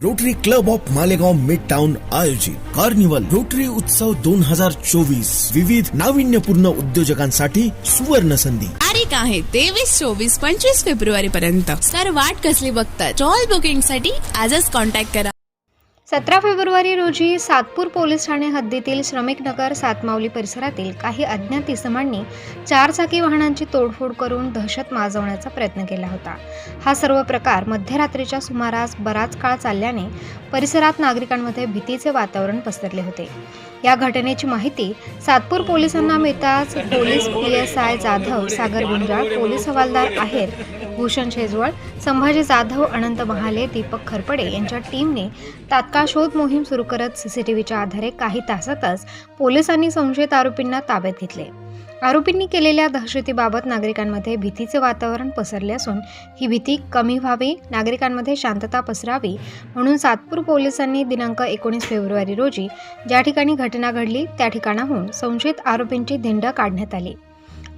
Rotary club of Malegaon mid town आयोजित carnival Rotary उत्सव दोन हजार चोवीस. विविध नाविन्यपूर्ण उद्योजकांसाठी सुवर्ण संधी. तारीख आहे तेवीस चोवीस पंचवीस फेब्रुवारी पर्यंत सर वाट कसली बघतात? स्टॉल बुकिंगसाठी आजच कॉन्टॅक्ट करा. सतरा फेब्रुवारी रोजी सातपूर पोलीस ठाणे हद्दीतील श्रमिक नगर सातमावली परिसरातील काही अज्ञात इसमांनी चारचाकी वाहनांची तोडफोड करून दहशत माजवण्याचा प्रयत्न केला होता. हा सर्व प्रकार मध्यरात्रीच्या सुमारास बराच काळ चालल्याने परिसरात नागरिकांमध्ये भीतीचे वातावरण पसरले होते. या घटनेची माहिती सातपूर पोलिसांना मिळताच police P S I Jadhav Sagar Gunjal police हवालदार आहेर भूषण शेजवळ संभाजी जाधव अनंत महाले दीपक खरपडे यांच्या टीमने तात्काळ शोध मोहीम सुरू करत सीसीटीव्हीच्या आधारे काही तासातच पोलिसांनी संशयित आरोपींना ताब्यात घेतले. आरोपींनी केलेल्या दहशतीबाबत नागरिकांमध्ये भीतीचे वातावरण पसरले असून ही भीती कमी व्हावी नागरिकांमध्ये शांतता पसरावी म्हणून सातपूर पोलिसांनी दिनांक एकोणीस फेब्रुवारी रोजी ज्या ठिकाणी घटना घडली त्या ठिकाणाहून संशयित आरोपींची धिंड काढण्यात आली.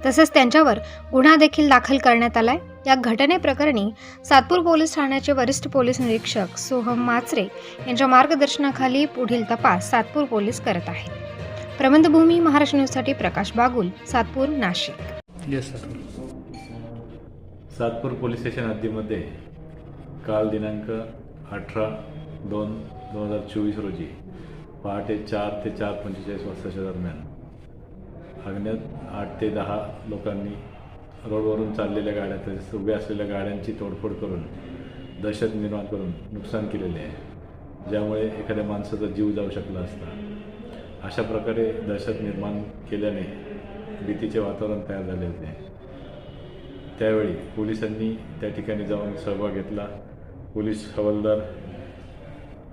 तसेच त्यांच्यावर गुन्हा देखील दाखल करण्यात आलाय. या घटनेप्रकरणी सातपूर पोलीस ठाण्याचे वरिष्ठ पोलीस निरीक्षक सोहम माचरे यांच्या मार्गदर्शनाखाली पुढील तपास सातपूर पोलीस करत आहेत. प्रबंधभूमी महाराष्ट्र न्यूजसाठी Prakash Bagul Satpur Nashik. Yes sir Satpur police station हद्दीमध्ये काल दिनांक अठरा दोन दोन हजार चोवीस रोजी पहाटे चार ते चार पंचेचाळीस वाजताच्या दरम्यान अज्ञात आठ ते दहा लोकांनी रोडवरून चाललेल्या गाड्या तसेच उभ्या असलेल्या गाड्यांची तोडफोड करून दहशत निर्माण करून नुकसान केलेले आहे. ज्यामुळे एखाद्या माणसाचा जीव जाऊ शकला असता अशा प्रकारे दहशत निर्माण केल्याने भीतीचे वातावरण तयार झाले होते. त्यावेळी पोलिसांनी त्या ठिकाणी जाऊन सहभाग घेतला. पोलीस हवालदार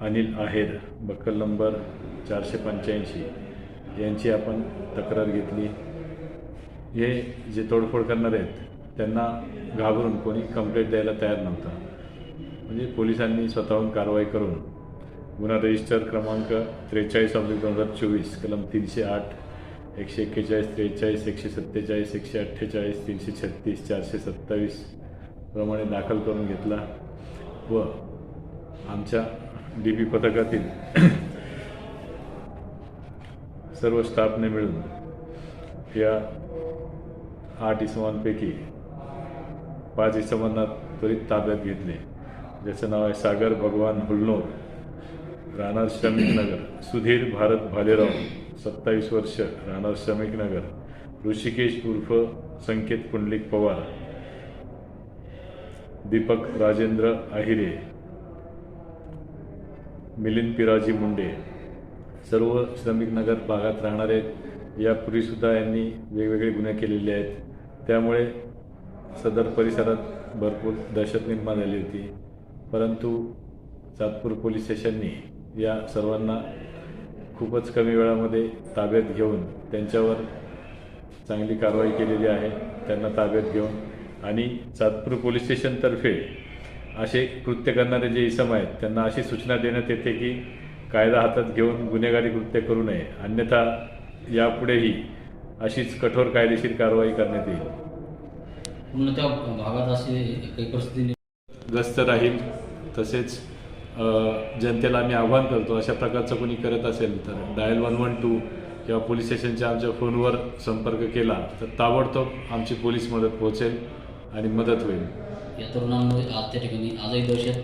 अनिल आहेर बक्कल नंबर चारशे पंच्याऐंशी यांची आपण तक्रार घेतली. हे जे तोडफोड करणार आहेत त्यांना घाबरून कोणी कंप्लेंट द्यायला तयार नव्हतं. म्हणजे पोलिसांनी स्वतःहून कारवाई करून गुन्हा रजिस्टर क्रमांक त्रेचाळीस ऑब्लिक दोन हजार चोवीस कलम तीनशे आठ एकशे एक्केचाळीस त्रेचाळीस एकशे सत्तेचाळीस एकशे अठ्ठेचाळीस तीनशे छत्तीस चारशे सत्तावीस प्रमाणे दाखल करून घेतला व आमच्या डी पी पथकातील सर्व स्टाफने मिळून या आठ इसमांपैकी पाच इसमांना त्वरित ताब्यात घेतले. ज्याचं नाव आहे सागर भगवान हुलनोर. राहणार श्रमिक नगर सुधीर भारत भालेराव सत्तावीस वर्ष राहणार श्रमिक नगर ऋषिकेश उर्फ संकेत पुंडलिक पवार दीपक राजेंद्र आहिरे मिलिंद पिराजी मुंडे. सर्व श्रमिक नगर भागात राहणारे यापूर्वीसुद्धा यांनी वेगवेगळे गुन्हे केलेले आहेत. त्यामुळे सदर परिसरात भरपूर दहशत निर्माण झाली होती. परंतु सातपूर पोलीस स्टेशननी या सर्वांना खूपच कमी वेळामध्ये ताब्यात घेऊन त्यांच्यावर चांगली कारवाई केलेली आहे. त्यांना ताब्यात घेऊन आणि सातपूर पोलीस स्टेशनतर्फे असे कृत्य करणारे जे इसम आहेत त्यांना अशी सूचना देण्यात येते की कायदा हातात घेऊन गुन्हेगारी कृत्य करू नये. अन्यथा यापुढेही अशीच कठोर कायदेशीर कारवाई करण्यात येईल. पूर्ण त्या भागात अशी काही परिस्थिती गस्त राहील तसेच जनतेला आम्ही आव्हान करतो अशा प्रकारचं कोणी करत असेल तर डायल वन वन टू किंवा पोलीस स्टेशनच्या आमच्या फोनवर संपर्क केला तर ताबडतोब आमची पोलीस मदत पोहोचेल आणि मदत होईल. या तरुणांमुळे आज त्या ठिकाणी आजही दहशत